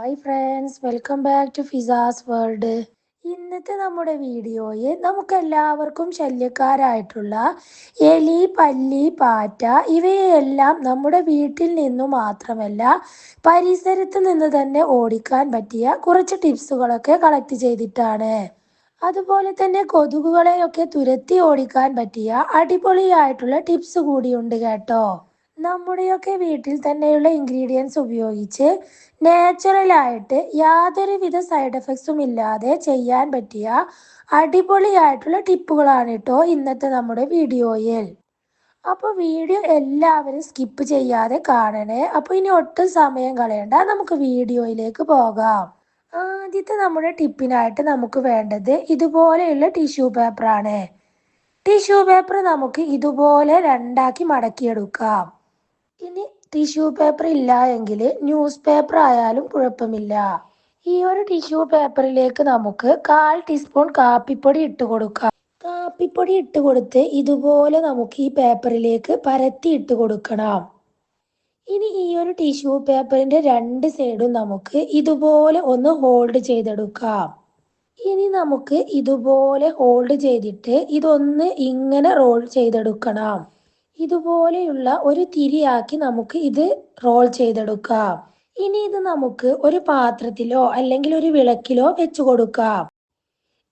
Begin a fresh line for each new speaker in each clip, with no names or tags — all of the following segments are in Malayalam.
Hi friends welcome back to Fiza's world ഇന്നത്തെ നമ്മുടെ വീഡിയോയിൽ നമുക്ക് എല്ലാവർക്കും ശല്യക്കാരായിട്ടുള്ള എലി പല്ലി പാറ്റ ഇവയെല്ലാം നമ്മുടെ വീട്ടിൽ നിന്നു മാത്രമല്ല പരിസരത്ത് നിന്ന് തന്നെ ഓടിക്കാൻ പറ്റിയ കുറച്ച് ടിപ്സുകളൊക്കെ കളക്ട് ചെയ്തിട്ടാണ്. അതുപോലെ തന്നെ കൊതുകുകളെയൊക്കെ തുരത്തി ഓടിക്കാൻ പറ്റിയ അടിപൊളിയായിട്ടുള്ള ടിപ്സ് കൂടിയുണ്ട് കേട്ടോ. നമ്മുടെയൊക്കെ വീട്ടിൽ തന്നെയുള്ള ഇൻഗ്രീഡിയൻസ് ഉപയോഗിച്ച് നാച്ചുറലായിട്ട് യാതൊരുവിധ സൈഡ് എഫക്ട്സും ഇല്ലാതെ ചെയ്യാൻ പറ്റിയ അടിപൊളിയായിട്ടുള്ള ടിപ്പുകളാണ് കേട്ടോ ഇന്നത്തെ നമ്മുടെ വീഡിയോയിൽ. അപ്പോൾ വീഡിയോ എല്ലാവരും സ്കിപ്പ് ചെയ്യാതെ കാണണേ. അപ്പോൾ ഇനി ഒട്ടും സമയം കളയണ്ട. നമുക്ക് വീഡിയോയിലേക്ക് പോകാം. ആദ്യത്തെ നമ്മുടെ ടിപ്പിനായിട്ട് നമുക്ക് വേണ്ടത് ഇതുപോലെയുള്ള ടിഷ്യൂ പേപ്പറാണ് ടിഷ്യൂ പേപ്പർ നമുക്ക് ഇതുപോലെ രണ്ടാക്കി മടക്കിയെടുക്കാം. ഇനി ടിഷ്യൂ പേപ്പർ ഇല്ല എങ്കിൽ ന്യൂസ് പേപ്പർ ആയാലും കുഴപ്പമില്ല. ഈ ഒരു ടിഷ്യൂ പേപ്പറിലേക്ക് നമുക്ക് കാൽ ടീസ്പൂൺ കാപ്പിപ്പൊടി ഇട്ട് കൊടുക്കാം. കാപ്പിപ്പൊടി ഇട്ട് കൊടുത്ത് ഇതുപോലെ നമുക്ക് ഈ പേപ്പറിലേക്ക് പരത്തി ഇട്ട് കൊടുക്കണം. ഇനി ഈ ഒരു ടിഷ്യൂ പേപ്പറിന്റെ രണ്ട് സൈഡും നമുക്ക് ഇതുപോലെ ഒന്ന് ഹോൾഡ് ചെയ്തെടുക്കാം. ഇനി നമുക്ക് ഇതുപോലെ ഹോൾഡ് ചെയ്തിട്ട് ഇതൊന്ന് ഇങ്ങനെ റോൾ ചെയ്തെടുക്കണം. ഇതുപോലെയുള്ള ഒരു തിരിയാക്കി നമുക്ക് ഇത് റോൾ ചെയ്തെടുക്കാം. ഇനി ഇത് നമുക്ക് ഒരു പാത്രത്തിലോ അല്ലെങ്കിൽ ഒരു വിളക്കിലോ വെച്ചു കൊടുക്കാം.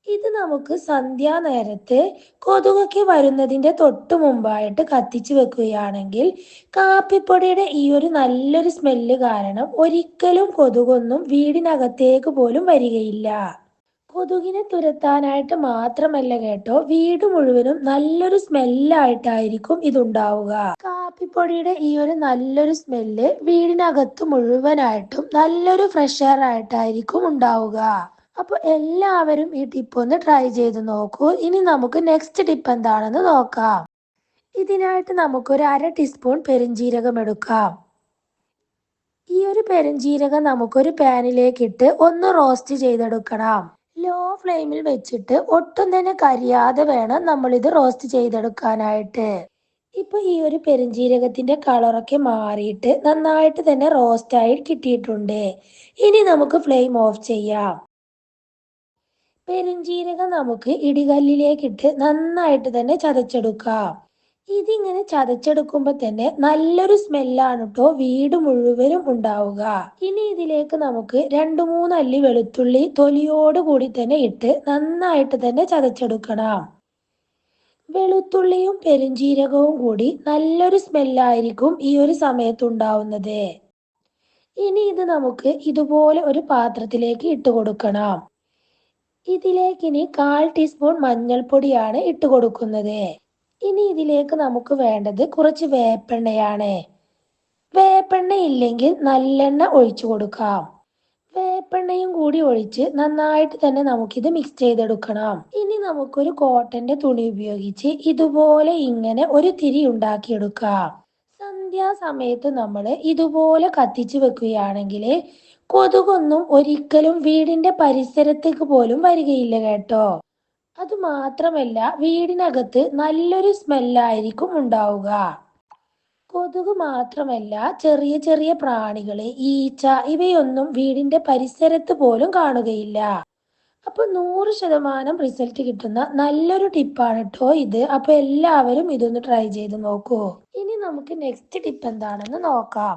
ഇത് നമുക്ക് സന്ധ്യാനേരത്ത് കൊതുകൊക്കെ വരുന്നതിന്റെ തൊട്ട് മുമ്പായിട്ട് കത്തിച്ചു വെക്കുകയാണെങ്കിൽ കാപ്പിപ്പൊടിയുടെ ഈ ഒരു നല്ലൊരു സ്മെല്ല് കാരണം ഒരിക്കലും കൊതുകൊന്നും വീടിനകത്തേക്ക് പോലും വരികയില്ല. കൊതുകിനെ തുരത്താനായിട്ട് മാത്രമല്ല കേട്ടോ വീട് മുഴുവനും നല്ലൊരു സ്മെല്ലായിട്ടായിരിക്കും ഇതുണ്ടാവുക. കാപ്പിപ്പൊടിയുടെ ഈ ഒരു നല്ലൊരു സ്മെല്ല് വീടിനകത്ത് മുഴുവനായിട്ടും നല്ലൊരു ഫ്രഷ് എയർ ആയിട്ടായിരിക്കും ഉണ്ടാവുക. അപ്പൊ എല്ലാവരും ഈ ടിപ്പ് ഒന്ന് ട്രൈ ചെയ്ത് നോക്കൂ. ഇനി നമുക്ക് നെക്സ്റ്റ് ടിപ്പ് എന്താണെന്ന് നോക്കാം. ഇതിനായിട്ട് നമുക്കൊരു അര ടീസ്പൂൺ പെരിഞ്ജീരകം എടുക്കാം. ഈ ഒരു പെരുംജീരകം നമുക്കൊരു പാനിലേക്കിട്ട് ഒന്ന് റോസ്റ്റ് ചെയ്തെടുക്കണം. ലോ ഫ്ലെയിമിൽ വെച്ചിട്ട് ഒട്ടും തന്നെ കരിയാതെ വേണം നമ്മൾ ഇത് റോസ്റ്റ് ചെയ്തെടുക്കാനായിട്ട്. ഇപ്പൊ ഈ ഒരു പെരുംജീരകത്തിന്റെ കളറൊക്കെ മാറിയിട്ട് നന്നായിട്ട് തന്നെ റോസ്റ്റ് ആയി കിട്ടിയിട്ടുണ്ട്. ഇനി നമുക്ക് ഫ്ലെയിം ഓഫ് ചെയ്യാം. പെരുംജീരകം നമുക്ക് ഇടികല്ലിലേക്കിട്ട് നന്നായിട്ട് തന്നെ ചതച്ചെടുക്കാം. ഇതിങ്ങനെ ചതച്ചെടുക്കുമ്പോൾ തന്നെ നല്ലൊരു സ്മെല്ലാണ് കേട്ടോ വീട് മുഴുവനും ഉണ്ടാവുക. ഇനി ഇതിലേക്ക് നമുക്ക് രണ്ടു മൂന്ന് അല്ലി വെളുത്തുള്ളി തൊലിയോട് കൂടി തന്നെ ഇട്ട് നന്നായിട്ട് തന്നെ ചതച്ചെടുക്കണം. വെളുത്തുള്ളിയും പെരുംജീരകവും കൂടി നല്ലൊരു സ്മെല്ലായിരിക്കും ഈ ഒരു സമയത്ത് ഉണ്ടാവുന്നത്. ഇനി ഇത് നമുക്ക് ഇതുപോലെ ഒരു പാത്രത്തിലേക്ക് ഇട്ട് കൊടുക്കണം. ഇതിലേക്ക് ഇനി കാൽ ടീസ്പൂൺ മഞ്ഞൾപ്പൊടിയാണ് ഇട്ട് കൊടുക്കുന്നത്. ഇനി ഇതിലേക്ക് നമുക്ക് വേണ്ടത് കുറച്ച് വേപ്പെണ്ണയാണ്. വേപ്പെണ്ണ ഇല്ലെങ്കിൽ നല്ലെണ്ണ ഒഴിച്ചു കൊടുക്കാം. വേപ്പെണ്ണയും കൂടി ഒഴിച്ച് നന്നായിട്ട് തന്നെ നമുക്കിത് മിക്സ് ചെയ്തെടുക്കണം. ഇനി നമുക്കൊരു കോട്ടന്റെ തുണി ഉപയോഗിച്ച് ഇതുപോലെ ഇങ്ങനെ ഒരു തിരി ഉണ്ടാക്കിയെടുക്കാം. സന്ധ്യാസമയത്ത് നമ്മൾ ഇതുപോലെ കത്തിച്ചു വെക്കുകയാണെങ്കിൽ കൊതുകൊന്നും ഒരിക്കലും വീടിന്റെ പരിസരത്തേക്ക് പോലും വരികയില്ല കേട്ടോ. അത് മാത്രമല്ല വീടിനകത്ത് നല്ലൊരു സ്മെല്ലായിരിക്കും ഉണ്ടാവുക. കൊതുക് മാത്രമല്ല ചെറിയ ചെറിയ പ്രാണികൾ ഈച്ച ഇവയൊന്നും വീടിന്റെ പരിസരത്ത് പോലും കാണുകയില്ല. അപ്പൊ നൂറ് ശതമാനം റിസൾട്ട് കിട്ടുന്ന നല്ലൊരു ടിപ്പാണ് കേട്ടോ ഇത്. അപ്പൊ എല്ലാവരും ഇതൊന്ന് ട്രൈ ചെയ്ത് നോക്കൂ. ഇനി നമുക്ക് നെക്സ്റ്റ് ടിപ്പ് എന്താണെന്ന് നോക്കാം.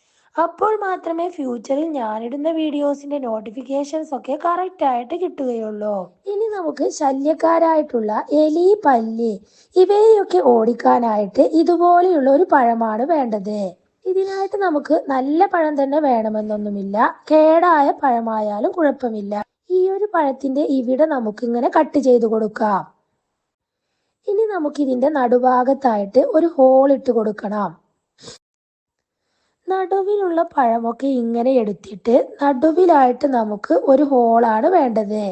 അപ്പോൾ മാത്രമേ ഫ്യൂച്ചറിൽ ഞാനിടുന്ന വീഡിയോസിന്റെ നോട്ടിഫിക്കേഷൻസ് ഒക്കെ കറക്റ്റ് ആയിട്ട് കിട്ടുകയുള്ളൂ. ഇനി നമുക്ക് ശല്യക്കാരായിട്ടുള്ള എലി പല്ലി ഇവയൊക്കെ ഓടിക്കാനായിട്ട് ഇതുപോലെയുള്ള ഒരു പഴമാണ് വേണ്ടത്. ഇതിനായിട്ട് നമുക്ക് നല്ല പഴം തന്നെ വേണമെന്നൊന്നുമില്ല. കേടായ പഴമായാലും കുഴപ്പമില്ല. ഈ ഒരു പഴത്തിന്റെ ഇവിടെ നമുക്ക് ഇങ്ങനെ കട്ട് ചെയ്ത് കൊടുക്കാം. ഇനി നമുക്ക് ഇതിന്റെ നടുഭാഗത്തായിട്ട് ഒരു ഹോൾ ഇട്ട് കൊടുക്കണം. നടുവിലുള്ള പഴമൊക്കെ ഇങ്ങനെ എടുത്തിട്ട് നടുവിലായിട്ട് നമുക്ക് ഒരു ഹോളാണ് വേണ്ടത്.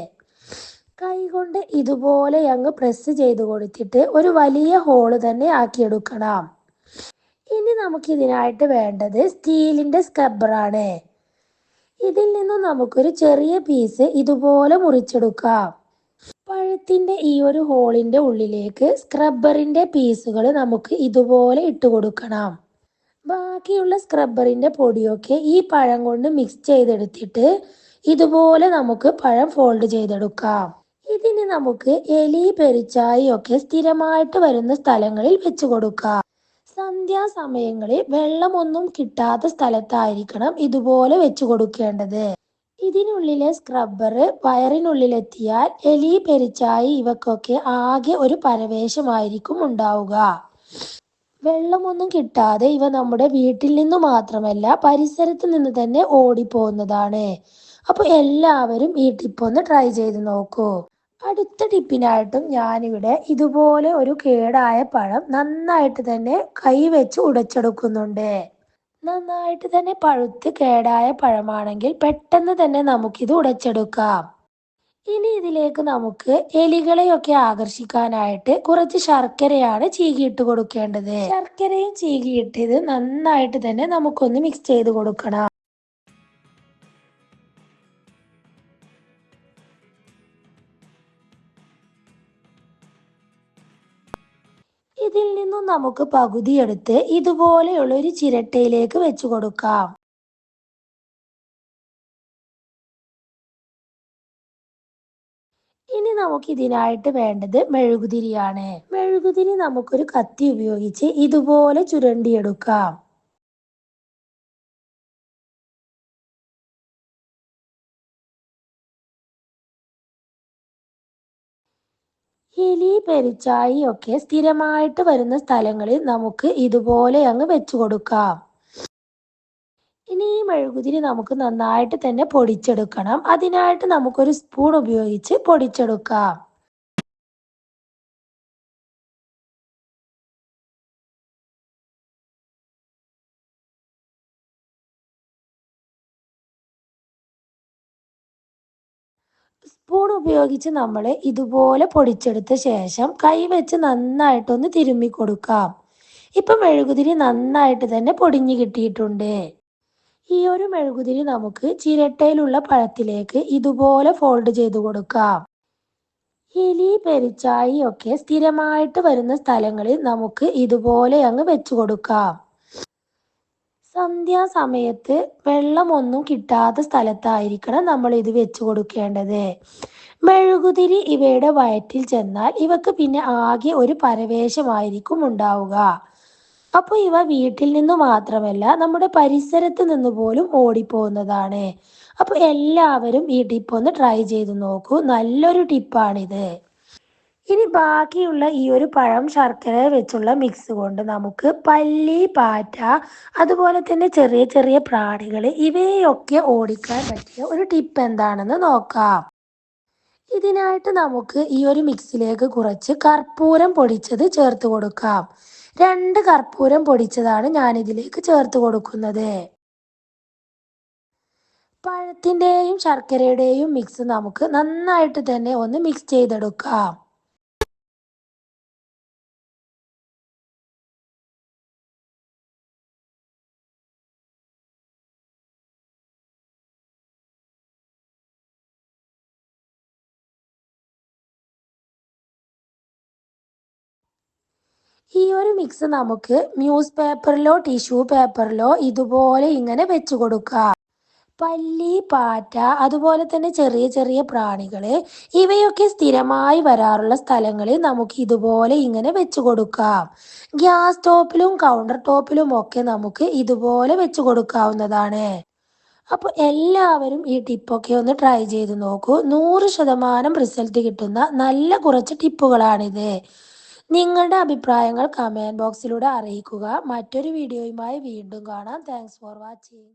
കൈ കൊണ്ട് ഇതുപോലെ അങ്ങ് പ്രസ് ചെയ്ത് കൊടുത്തിട്ട് ഒരു വലിയ ഹോൾ തന്നെ ആക്കിയെടുക്കണം ഇനി നമുക്ക് ഇതിനായിട്ട് വേണ്ടത് സ്റ്റീലിന്റെ സ്ക്രബ്ബറാണ് ഇതിൽ നിന്നും നമുക്കൊരു ചെറിയ പീസ് ഇതുപോലെ മുറിച്ചെടുക്കാം. പഴത്തിന്റെ ഈ ഒരു ഹോളിന്റെ ഉള്ളിലേക്ക് സ്ക്രബ്ബറിന്റെ പീസുകൾ നമുക്ക് ഇതുപോലെ ഇട്ട് കൊടുക്കണം. ബാക്കിയുള്ള സ്ക്രബ്ബറിന്റെ പൊടിയൊക്കെ ഈ പഴം കൊണ്ട് മിക്സ് ചെയ്തെടുത്തിട്ട് ഇതുപോലെ നമുക്ക് പഴം ഫോൾഡ് ചെയ്തെടുക്കാം. ഇതിന് നമുക്ക് എലി പെരിച്ചായി ഒക്കെ സ്ഥിരമായിട്ട് വരുന്ന സ്ഥലങ്ങളിൽ വെച്ച് കൊടുക്കാം. സന്ധ്യാസമയങ്ങളിൽ വെള്ളമൊന്നും കിട്ടാത്ത സ്ഥലത്തായിരിക്കണം ഇതുപോലെ വെച്ച് കൊടുക്കേണ്ടത്. ഇതിനുള്ളിലെ സ്ക്രബ്ബർ വയറിനുള്ളിലെത്തിയാൽ എലി പെരിച്ചായി ഇവക്കൊക്കെ ആകെ ഒരു പരവേശമായിരിക്കും ഉണ്ടാവുക. വെള്ളമൊന്നും കിട്ടാതെ ഇവ നമ്മുടെ വീട്ടിൽ നിന്ന് മാത്രമല്ല പരിസരത്ത് നിന്ന് തന്നെ ഓടിപ്പോകുന്നതാണ്. അപ്പോൾ എല്ലാവരും ഈ ടിപ്പ് ഒന്ന് ട്രൈ ചെയ്ത് നോക്കൂ. അടുത്ത ടിപ്പിനായിട്ടും ഞാനിവിടെ ഇതുപോലെ ഒരു കേടായ പഴം നന്നായിട്ട് തന്നെ കൈവച്ച് ഉടച്ചെടുക്കുന്നുണ്ട്. നന്നായിട്ട് തന്നെ പഴുത്ത് കേടായ പഴമാണെങ്കിൽ പെട്ടെന്ന് തന്നെ നമുക്കിത് ഉടച്ചെടുക്കാം. ഇനി ഇതിലേക്ക് നമുക്ക് എലികളെയൊക്കെ ആകർഷിക്കാനായിട്ട് കുറച്ച് ശർക്കരയാണ് ചീകിയിട്ട് കൊടുക്കേണ്ടത്. ശർക്കരയും ചീകിയിട്ട് ഇത് നന്നായിട്ട് തന്നെ നമുക്കൊന്ന് മിക്സ് ചെയ്ത് കൊടുക്കണം. ഇതിൽ നിന്നും നമുക്ക് പകുതിയെടുത്ത് ഇതുപോലെയുള്ള ഒരു ചിരട്ടയിലേക്ക് വെച്ചു കൊടുക്കാം. ഇനി നമുക്ക് ഇതിനായിട്ട് വേണ്ടത് മെഴുകുതിരിയാണ്. മെഴുകുതിരി നമുക്കൊരു കത്തി ഉപയോഗിച്ച് ഇതുപോലെ ചുരണ്ടിയെടുക്കാം. എലി പെരിച്ചായി ഒക്കെ സ്ഥിരമായിട്ട് വരുന്ന സ്ഥലങ്ങളിൽ നമുക്ക് ഇതുപോലെ അങ്ങ് വെച്ചു കൊടുക്കാം ഇനി ഈ മെഴുകുതിരി നമുക്ക് നന്നായിട്ട് തന്നെ പൊടിച്ചെടുക്കണം. അതിനായിട്ട് നമുക്കൊരു സ്പൂൺ ഉപയോഗിച്ച് പൊടിച്ചെടുക്കാം. സ്പൂൺ ഉപയോഗിച്ച് നമ്മൾ ഇതുപോലെ പൊടിച്ചെടുത്ത ശേഷം കൈ വെച്ച് നന്നായിട്ടൊന്ന് തിരുമ്മി കൊടുക്കാം. ഇപ്പം മെഴുകുതിരി നന്നായിട്ട് തന്നെ പൊടിഞ്ഞു കിട്ടിയിട്ടുണ്ട്. ഈ ഒരു മെഴുകുതിരി നമുക്ക് ചിരട്ടയിലുള്ള പഴത്തിലേക്ക് ഇതുപോലെ ഫോൾഡ് ചെയ്ത് കൊടുക്കാം. എലി പെരിച്ചായി ഒക്കെ സ്ഥിരമായിട്ട് വരുന്ന സ്ഥലങ്ങളിൽ നമുക്ക് ഇതുപോലെ അങ്ങ് വെച്ചു കൊടുക്കാം. സന്ധ്യാസമയത്ത് വെള്ളമൊന്നും കിട്ടാത്ത സ്ഥലത്തായിരിക്കണം നമ്മൾ ഇത് വെച്ചു കൊടുക്കേണ്ടത്. മെഴുകുതിരി ഇവയുടെ വയറ്റിൽ ചെന്നാൽ ഇവക്ക് പിന്നെ ആകെ ഒരു പരവേശമായിരിക്കും ഉണ്ടാവുക. അപ്പോൾ ഇവ വീട്ടിൽ നിന്ന് മാത്രമല്ല നമ്മുടെ പരിസരത്ത് നിന്ന് പോലും ഓടിപ്പോകുന്നതാണ്. അപ്പോൾ എല്ലാവരും ഈ ടിപ്പ് ഒന്ന് ട്രൈ ചെയ്ത് നോക്കൂ. നല്ലൊരു ടിപ്പാണിത് ഇനി ബാക്കിയുള്ള ഈ ഒരു പഴം ശർക്കര വെച്ചുള്ള മിക്സ് കൊണ്ട് നമുക്ക് പല്ലി പാറ്റ അതുപോലെ തന്നെ ചെറിയ ചെറിയ പ്രാണികൾ ഇവയൊക്കെ ഓടിക്കാൻ പറ്റിയ ഒരു ടിപ്പ് എന്താണെന്ന് നോക്കാം. ഇതിനായിട്ട് നമുക്ക് ഈ ഒരു മിക്സിലേക്ക് കുറച്ച് കർപ്പൂരം പൊടിച്ചത് ചേർത്ത് കൊടുക്കാം. രണ്ട് കർപ്പൂരം പൊടിച്ചതാണ് ഞാൻ ഇതിലേക്ക് ചേർത്ത് കൊടുക്കുന്നത്. പഴത്തിന്റെയും ശർക്കരയുടെയും മിക്സ് നമുക്ക് നന്നായിട്ട് തന്നെ ഒന്ന് മിക്സ് ചെയ്തെടുക്കാം. മിക്സ് നമുക്ക് ന്യൂസ് പേപ്പറിലോ ടിഷ്യൂ പേപ്പറിലോ ഇതുപോലെ ഇങ്ങനെ വെച്ചു കൊടുക്കാം. പല്ലി പാറ്റ അതുപോലെ തന്നെ ചെറിയ ചെറിയ പ്രാണികൾ ഇവയൊക്കെ സ്ഥിരമായി വരാറുള്ള സ്ഥലങ്ങളിൽ നമുക്ക് ഇതുപോലെ ഇങ്ങനെ വെച്ചു കൊടുക്കാം. ഗ്യാസ് ടോപ്പിലും കൗണ്ടർ ടോപ്പിലും ഒക്കെ നമുക്ക് ഇതുപോലെ വെച്ചു കൊടുക്കാവുന്നതാണ്. അപ്പോൾ എല്ലാവരും ഈ ടിപ്പൊക്കെ ഒന്ന് ട്രൈ ചെയ്ത് നോക്കൂ. നൂറ് ശതമാനം റിസൾട്ട് കിട്ടുന്ന നല്ല കുറച്ച് ടിപ്പുകളാണിത് നിങ്ങളുടെ അഭിപ്രായങ്ങൾ കമന്റ് ബോക്സിലൂടെ അറിയിക്കുക. മറ്റൊരു വീഡിയോയുമായി വീണ്ടും കാണാം. Thanks for watching